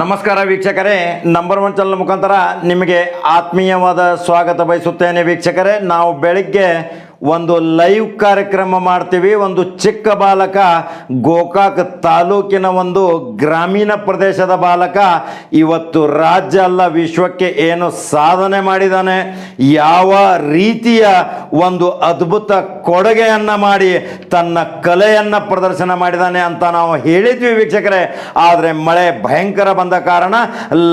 ನಮಸ್ಕಾರ ವೀಕ್ಷಕರೇ number one channel ಮುಖಾಂತರ ನಿಮಗೆ ಆತ್ಮೀಯವಾದ ಸ್ವಾಗತ ಬಯಸುತ್ತೇನೆ ವೀಕ್ಷಕರೇ. ನಾವು ಬೆಳಿಗ್ಗೆ ಒಂದು ಲೈವ್ ಕಾರ್ಯಕ್ರಮ ಮಾಡ್ತೀವಿ. ಒಂದು ಚಿಕ್ಕ ಬಾಲಕ, ಗೋಕಾಕ್ ತಾಲೂಕಿನ ಒಂದು ಗ್ರಾಮೀಣ ಪ್ರದೇಶದ ಬಾಲಕ, ಇವತ್ತು ರಾಜ್ಯ ಅಲ್ಲ, ವಿಶ್ವಕ್ಕೆ ಏನು ಸಾಧನೆ ಮಾಡಿದ್ದಾನೆ ಯಾವ ರೀತಿಯ ಒಂದು ಅದ್ಭುತ ಕೊಡುಗೆಯನ್ನು ಮಾಡಿ ತನ್ನ ಕಲೆಯನ್ನು ಪ್ರದರ್ಶನ ಮಾಡಿದ್ದಾನೆ ಅಂತ ನಾವು ಹೇಳಿದ್ವಿ ವೀಕ್ಷಕರೇ. ಆದರೆ ಮಳೆ ಭಯಂಕರ ಬಂದ ಕಾರಣ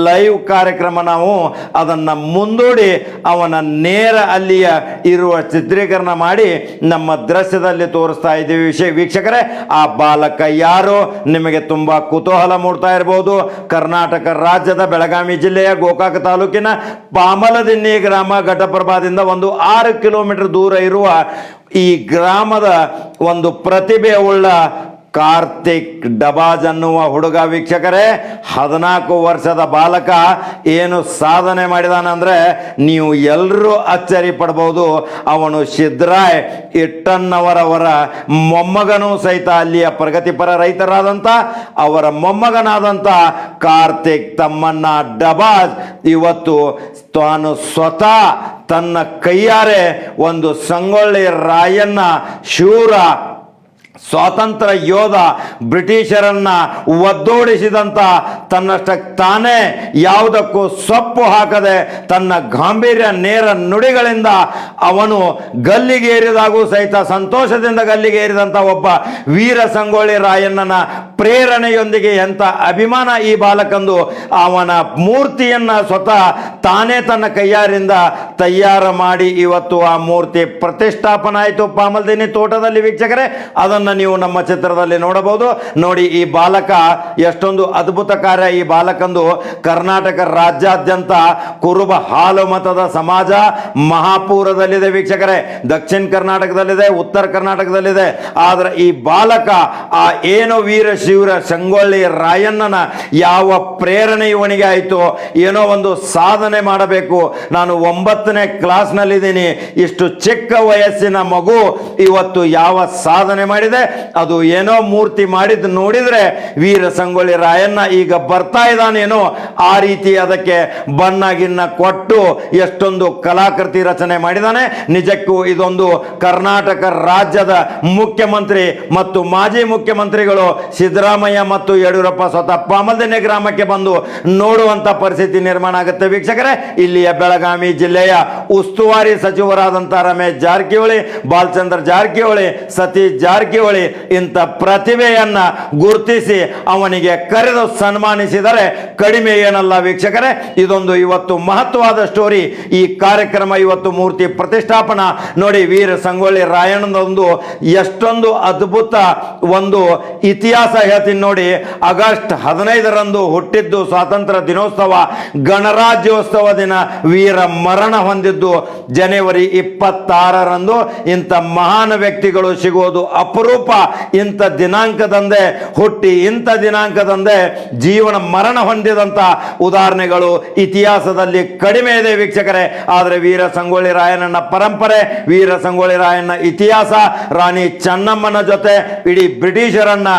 ಲೈವ್ ಕಾರ್ಯಕ್ರಮ ನಾವು ಅದನ್ನು ಮುಂದೂಡಿ ಅವನ ನೇರ ಅಲ್ಲಿಯ ಇರುವ ಚಿತ್ರೀಕರಣ ಮಾಡಿ ನಮ್ಮ ದೃಶ್ಯದಲ್ಲಿ ತೋರಿಸ್ತಾ ಇದ್ದೀವಿ. ವಿಷಯ ವೀಕ್ಷಕರೇ, ಆ ಬಾಲಕ ಯಾರು? ನಿಮಗೆ ತುಂಬ ಕುತೂಹಲ ಮೂಡ್ತಾ ಇರಬಹುದು ಕರ್ನಾಟಕ ರಾಜ್ಯದ ಬೆಳಗಾವಿ ಜಿಲ್ಲೆಯ ಗೋಕಾಕ ತಾಲೂಕಿನ ಪಾಮಲದಿನ್ನಿ ಗ್ರಾಮ ಘಟಪ್ರಭಾದಿಂದ ಒಂದು ಆರು ಕಿಲೋಮೀಟರ್ ದೂರ ಇರುವ ಈ ಗ್ರಾಮದ ಒಂದು ಪ್ರತಿಭೆ ಉಳ್ಳ ಕಾರ್ತಿಕ್ ಡಬಾಜ್ ಅನ್ನುವ ಹುಡುಗ ವೀಕ್ಷಕರೇ, ಹದಿನಾಲ್ಕು ವರ್ಷದ ಬಾಲಕ ಏನು ಸಾಧನೆ ಮಾಡಿದಾನಂದ್ರೆ ನೀವು ಎಲ್ಲರೂ ಅಚ್ಚರಿ ಪಡ್ಬೋದು. ಅವನು ಸಿದ್ದರಾಯ್ ಇಟ್ಟನ್ನವರವರ ಮೊಮ್ಮಗನೂ ಸಹಿತ ಅಲ್ಲಿಯ ಪ್ರಗತಿಪರ ರೈತರಾದಂಥ ಅವರ ಮೊಮ್ಮಗನಾದಂಥ ಕಾರ್ತಿಕ್ ತಮ್ಮನ್ನ ಡಬಾಜ್ ಇವತ್ತು ತಾನು ಸ್ವತಃ ತನ್ನ ಕೈಯಾರೆ ಒಂದು ಸಂಗೊಳ್ಳಿ ರಾಯನ್ನ ಶೂರ ಸ್ವಾತಂತ್ರ್ಯ ಯೋಧ ಬ್ರಿಟಿಷರನ್ನ ಒದ್ದೋಡಿಸಿದಂಥ ತನ್ನಷ್ಟಕ್ಕೆ ತಾನೇ ಯಾವುದಕ್ಕೂ ಸೊಪ್ಪು ಹಾಕದೆ ತನ್ನ ಗಾಂಭೀರ್ಯ ನೇರ ನುಡಿಗಳಿಂದ ಅವನು ಗಲ್ಲಿಗೇರಿದಾಗೂ ಸಹಿತ ಸಂತೋಷದಿಂದ ಗಲ್ಲಿಗೇರಿದಂಥ ಒಬ್ಬ ವೀರ ಸಂಗೊಳ್ಳಿ ರಾಯಣ್ಣನ ಪ್ರೇರಣೆಯೊಂದಿಗೆ ಎಂಥ ಅಭಿಮಾನ ಈ ಬಾಲಕಂದು, ಅವನ ಮೂರ್ತಿಯನ್ನ ಸ್ವತಃ ತಾನೇ ತನ್ನ ಕೈಯಾರಿಂದ ತಯಾರು ಮಾಡಿ ಇವತ್ತು ಆ ಮೂರ್ತಿ ಪ್ರತಿಷ್ಠಾಪನ ಆಯಿತು ಪಾಮಲ್ದಿನಿ ತೋಟದಲ್ಲಿ ವೀಕ್ಷಕರೇ. ಅದನ್ನು ನೀವು ನಮ್ಮ ಚಿತ್ರದಲ್ಲಿ ನೋಡಬಹುದು. ನೋಡಿ ಈ ಬಾಲಕ ಎಷ್ಟೊಂದು ಅದ್ಭುತ ಕಾರ್ಯ ಈ ಬಾಲಕಂದು. ಕರ್ನಾಟಕ ರಾಜ್ಯಾದ್ಯಂತ ಕುರುಬ ಹಾಲು ಮತದ ಸಮಾಜ ಮಹಾಪೂರದಲ್ಲಿದೆ ವೀಕ್ಷಕರೇ. ದಕ್ಷಿಣ ಕರ್ನಾಟಕದಲ್ಲಿದೆ, ಉತ್ತರ ಕರ್ನಾಟಕದಲ್ಲಿದೆ. ಆದರೆ ಈ ಬಾಲಕ ಆ ಏನು ವೀರ ಶಿವರ ಸಂಗೊಳ್ಳಿ ರಾಯಣ್ಣನ ಯಾವ ಪ್ರೇರಣೆ ಇವನಿಗೆ ಆಯಿತು? ಏನೋ ಒಂದು ಸಾಧನೆ ಮಾಡಬೇಕು. ನಾನು ಒಂಬತ್ತನೇ ಕ್ಲಾಸ್ನಲ್ಲಿದ್ದೀನಿ. ಇಷ್ಟು ಚಿಕ್ಕ ವಯಸ್ಸಿನ ಮಗು ಇವತ್ತು ಯಾವ ಸಾಧನೆ ಮಾಡಿದೆ? ಅದು ಏನೋ ಮೂರ್ತಿ ಮಾಡಿದ್ದು ನೋಡಿದರೆ ವೀರ ಸಂಗೊಳ್ಳಿ ರಾಯಣ್ಣ ಈಗ ಬರ್ತಾ ಇದ್ದಾನೇನೋ? ಆ ರೀತಿ ಅದಕ್ಕೆ ಬಣ್ಣ ಗಿಣ್ಣ ಕೊಟ್ಟು ಎಷ್ಟೊಂದು ಕಲಾಕೃತಿ ರಚನೆ ಮಾಡಿದಾನೆ. ನಿಜಕ್ಕೂ ಇದೊಂದು ಕರ್ನಾಟಕ ರಾಜ್ಯದ ಮುಖ್ಯಮಂತ್ರಿ ಮತ್ತು ಮಾಜಿ ಮುಖ್ಯಮಂತ್ರಿಗಳು ಸಿದ್ದರಾಮಯ್ಯ ಮತ್ತು ಯಡಿಯೂರಪ್ಪ ಸ್ವತಃ ಪಾಮಲ್ದನೆ ಗ್ರಾಮಕ್ಕೆ ಬಂದು ನೋಡುವಂತ ಪರಿಸ್ಥಿತಿ ನಿರ್ಮಾಣ ಆಗುತ್ತೆ. ವೀಕ್ಷಕರೇ, ಇಲ್ಲಿಯ ಬೆಳಗಾವಿ ಜಿಲ್ಲೆಯ ಉಸ್ತುವಾರಿ ಸಚಿವರಾದಂತಹ ರಮೇಶ್ ಜಾರಕಿಹೊಳಿ, ಬಾಲಚಂದ್ರ ಜಾರಕಿಹೊಳಿ, ಸತೀಶ್ ಜಾರಕಿಹೊಳಿ ಇಂಥ ಪ್ರತಿಭೆಯನ್ನ ಗುರುತಿಸಿ ಅವನಿಗೆ ಕರೆದು ಸನ್ಮಾನಿಸಿದರೆ ಕಡಿಮೆ ಏನಲ್ಲ ವೀಕ್ಷಕರೇ, ಇದೊಂದು ಇವತ್ತು ಮಹತ್ವವಾದ ಸ್ಟೋರಿ. ಈ ಕಾರ್ಯಕ್ರಮ ಇವತ್ತು ಮೂರ್ತಿ ಪ್ರತಿಷ್ಠಾಪನಾ. ನೋಡಿ, ವೀರ ಸಂಗೊಳ್ಳಿ ರಾಯಣ್ಣದೊಂದು ಎಷ್ಟೊಂದು ಅದ್ಭುತ ಒಂದು ಇತಿಹಾಸ ಹೇಳ್ತೀನಿ ನೋಡಿ, ಆಗಸ್ಟ್ ಹದಿನೈದರಂದು ಹುಟ್ಟಿದ್ದು ಸ್ವಾತಂತ್ರ್ಯ ದಿನೋತ್ಸವ, ಗಣರಾಜ್ಯೋತ್ಸವ ದಿನ, ವೀರ ಮರಣ ಹೊಂದಿದ್ದು ಜನವರಿ ಇಪ್ಪತ್ತಾರರಂದು. ಇಂಥ ಮಹಾನ್ ವ್ಯಕ್ತಿಗಳು ಸಿಗೋದು ಅಪರೂಪ. ಇಂಥ ದಿನಾಂಕದಂದೇ, ಹುಟ್ಟಿ ಇಂಥ ದಿನಾಂಕದಂದೇ ಜೀವನ ಮರಣ ಹೊಂದಿದಂಥ ಉದಾಹರಣೆಗಳು ಇತಿಹಾಸದಲ್ಲಿ ಕಡಿಮೆ ಇದೆ ವೀಕ್ಷಕರೇ. ಆದರೆ ವೀರ ಸಂಗೊಳ್ಳಿ ರಾಯಣ್ಣನ ಪರಂಪರೆ, ವೀರ ಸಂಗೊಳ್ಳಿ ರಾಯಣ್ಣ ಇತಿಹಾಸ, ರಾಣಿ ಚೆನ್ನಮ್ಮನ ಜೊತೆ, ಇಡೀ ಬ್ರಿಟಿಷರನ್ನ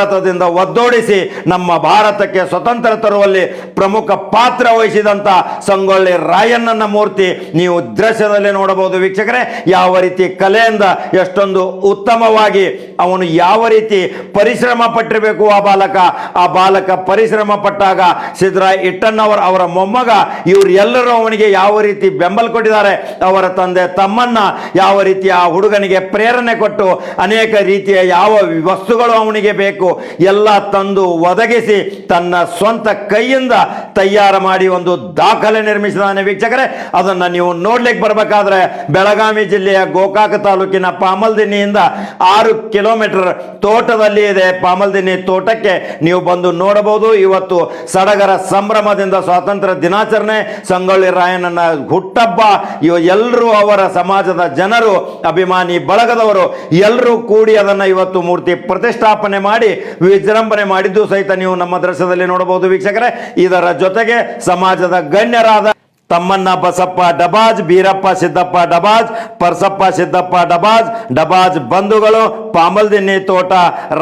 ಭಾರತದಿಂದ ಒದ್ದೋಡಿಸಿ ನಮ್ಮ ಭಾರತಕ್ಕೆ ಸ್ವತಂತ್ರ ತರುವಲ್ಲಿ ಪ್ರಮುಖ ಪಾತ್ರ ವಹಿಸಿದಂಥ ಸಂಗೊಳ್ಳಿ ರಾಯಣ್ಣನ ಮೂರ್ತಿ ನೀವು ದೃಶ್ಯದಲ್ಲಿ ನೋಡಬಹುದು. ವೀಕ್ಷಕರೇ, ಯಾವ ರೀತಿ ಕಲೆಯಿಂದ ಎಷ್ಟೊಂದು ಉತ್ತಮವಾಗಿ ಅವನು ಯಾವ ರೀತಿ ಪರಿಶ್ರಮ ಪಟ್ಟಿರಬೇಕು ಆ ಬಾಲಕ. ಆ ಬಾಲಕ ಪರಿಶ್ರಮ ಪಟ್ಟಾಗ ಸಿದ್ದರಾಯ್ ಇಟ್ಟಣ್ಣವರ್, ಅವರ ಮೊಮ್ಮಗ ಇವರೆಲ್ಲರೂ ಅವನಿಗೆ ಯಾವ ರೀತಿ ಬೆಂಬಲ ಕೊಟ್ಟಿದ್ದಾರೆ. ಅವರ ತಂದೆ ತಮ್ಮನ್ನ ಯಾವ ರೀತಿ ಆ ಹುಡುಗನಿಗೆ ಪ್ರೇರಣೆ ಕೊಟ್ಟು ಅನೇಕ ರೀತಿಯ ಯಾವ ವಸ್ತುಗಳು ಅವನಿಗೆ ಬೇಕು. ಎಲ್ಲ ತಂದು ಒದಗಿಸಿ ತನ್ನ ಸ್ವಂತ ಕೈಯಿಂದ ತಯಾರು ಮಾಡಿ ಒಂದು ದಾಖಲೆ ನಿರ್ಮಿಸಿದಾನೆ ವೀಕ್ಷಕರೇ. ಅದನ್ನು ನೀವು ನೋಡ್ಲಿಕ್ಕೆ ಬರಬೇಕಾದ್ರೆ ಬೆಳಗಾವಿ ಜಿಲ್ಲೆಯ ಗೋಕಾಕ ತಾಲೂಕಿನ ಪಾಮಲ್ದಿನಿಯಿಂದ ಆರು ಕಿಲೋಮೀಟರ್ ತೋಟದಲ್ಲಿ ಇದೆ. ಪಾಮಲ್ದಿನಿ ತೋಟಕ್ಕೆ ನೀವು ಬಂದು ನೋಡಬಹುದು. ಇವತ್ತು ಸಡಗರ ಸಂಭ್ರಮದಿಂದ ಸ್ವಾತಂತ್ರ್ಯ ದಿನಾಚರಣೆ. ಸಂಗೊಳ್ಳಿ ರಾಯಣ್ಣನ ಹುಟ್ಟಬ್ಬ. ಇವ ಎಲ್ಲರೂ ಅವರ ಸಮಾಜದ ಜನರು, ಅಭಿಮಾನಿ ಬಳಗದವರು ಎಲ್ಲರೂ ಕೂಡಿ ಅದನ್ನು ಇವತ್ತು ಮೂರ್ತಿ ಪ್ರತಿಷ್ಠಾಪನೆ ಮಾಡಿ ವಿಜೃಂಭಣೆ ಮಾಡಿದ್ದು ಸಹಿತ ನೀವು ನಮ್ಮ ದೃಶ್ಯದಲ್ಲಿ ನೋಡಬಹುದು ವೀಕ್ಷಕರೇ. ಇದರ ಜೊತೆಗೆ ಸಮಾಜದ ಗಣ್ಯರಾದ ತಮ್ಮಣ್ಣ ಬಸಪ್ಪ ಡಬಾಜ್, ಬೀರಪ್ಪ ಸಿದ್ದಪ್ಪ ಡಬಾಜ್, ಪರ್ಸಪ್ಪ ಸಿದ್ದಪ್ಪ ಡಬಾಜ್ ಡಬಾಜ್ ಬಂಧುಗಳು ಪಾಮಲ್ದಿನ್ನಿ ತೋಟ,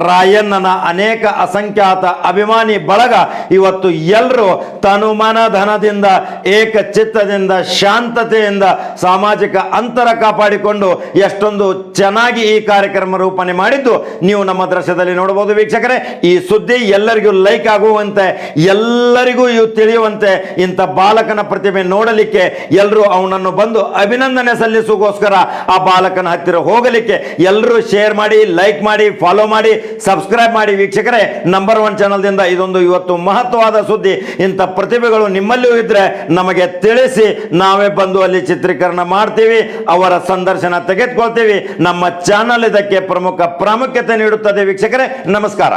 ರಾಯಣ್ಣನ ಅನೇಕ ಅಸಂಖ್ಯಾತ ಅಭಿಮಾನಿ ಬಳಗ ಇವತ್ತು ಎಲ್ಲರೂ ತನುಮನ ಧನದಿಂದ ಏಕ ಚಿತ್ತದಿಂದ ಶಾಂತತೆಯಿಂದ ಸಾಮಾಜಿಕ ಅಂತರ ಕಾಪಾಡಿಕೊಂಡು ಎಷ್ಟೊಂದು ಚೆನ್ನಾಗಿ ಈ ಕಾರ್ಯಕ್ರಮ ರೂಪಣೆ ಮಾಡಿದ್ದು ನೀವು ನಮ್ಮ ದೃಶ್ಯದಲ್ಲಿ ನೋಡಬಹುದು ವೀಕ್ಷಕರೇ. ಈ ಸುದ್ದಿ ಎಲ್ಲರಿಗೂ ಲೈಕ್ ಆಗುವಂತೆ, ಎಲ್ಲರಿಗೂ ಇವು ತಿಳಿಯುವಂತೆ ಇಂಥ ಬಾಲಕನ ಪ್ರತಿಭೆ ನೋಡಲಿಕ್ಕೆ ಎಲ್ಲರೂ ಅವನನ್ನು ಬಂದು ಅಭಿನಂದನೆ ಸಲ್ಲಿಸೋಗೋಸ್ಕರ ಆ ಬಾಲಕನ ಹತ್ತಿರ ಹೋಗಲಿಕ್ಕೆ ಎಲ್ಲರೂ ಶೇರ್ ಮಾಡಿ, ಲೈಕ್ ಮಾಡಿ, ಫಾಲೋ ಮಾಡಿ, ಸಬ್ಸ್ಕ್ರೈಬ್ ಮಾಡಿ. ವೀಕ್ಷಕರೇ, ನಂಬರ್ ಒನ್ ಚಾನಲ್ದಿಂದ ಇದೊಂದು ಇವತ್ತು ಮಹತ್ವವಾದ ಸುದ್ದಿ. ಇಂಥ ಪ್ರತಿಭೆಗಳು ನಿಮ್ಮಲ್ಲಿಯೂ ಇದ್ರೆ ನಮಗೆ ತಿಳಿಸಿ. ನಾವೇ ಬಂದು ಅಲ್ಲಿ ಚಿತ್ರೀಕರಣ ಮಾಡ್ತೀವಿ, ಅವರ ಸಂದರ್ಶನ ತೆಗೆದುಕೊಳ್ತೀವಿ. ನಮ್ಮ ಚಾನಲ್ ಇದಕ್ಕೆ ಪ್ರಮುಖ ಪ್ರಾಮುಖ್ಯತೆ ನೀಡುತ್ತದೆ. ವೀಕ್ಷಕರೇ, ನಮಸ್ಕಾರ.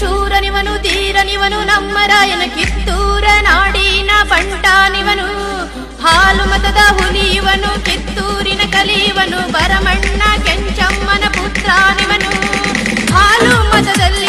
ಶೂರನಿವನು ಧೀರನಿವನು ನಮ್ಮ ರಾಯನ ಕಿತ್ತೂರ ನಾಡಿನ ಬಂಟಾನಿವನು ಹಾಲು ಮತದ ಹುಲಿಯುವನು ಕಿತ್ತೂರಿನ ಕಲಿಯುವನು ಬರಮಣ್ಣ ಕೆಂಚಮ್ಮನ ಪುತ್ರಾನಿವನು. ಹಾಲು ಮತದಲ್ಲಿ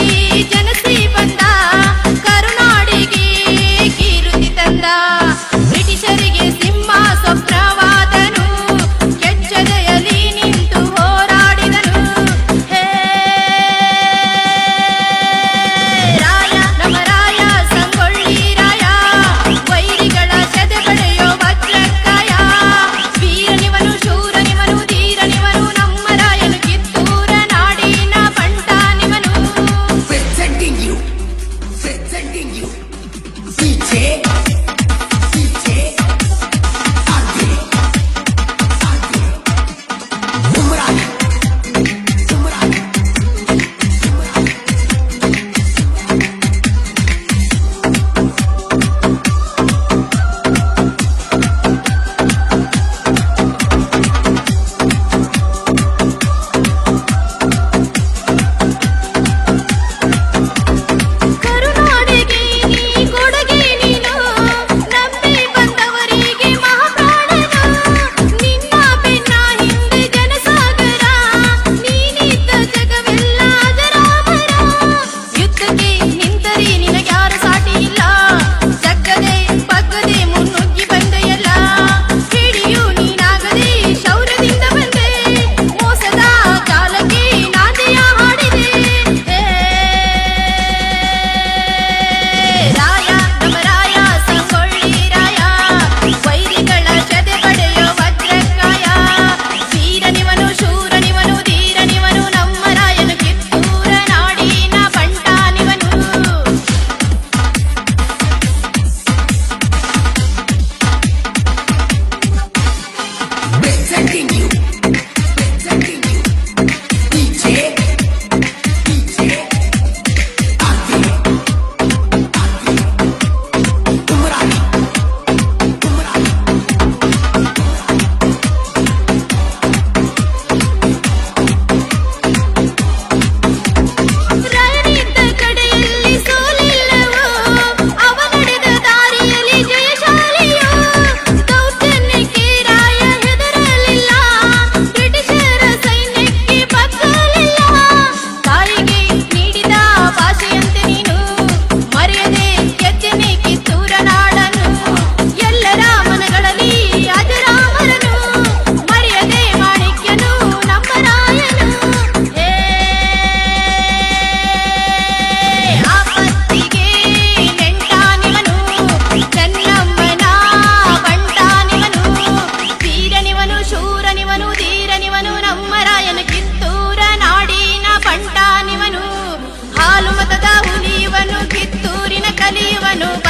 కలియువను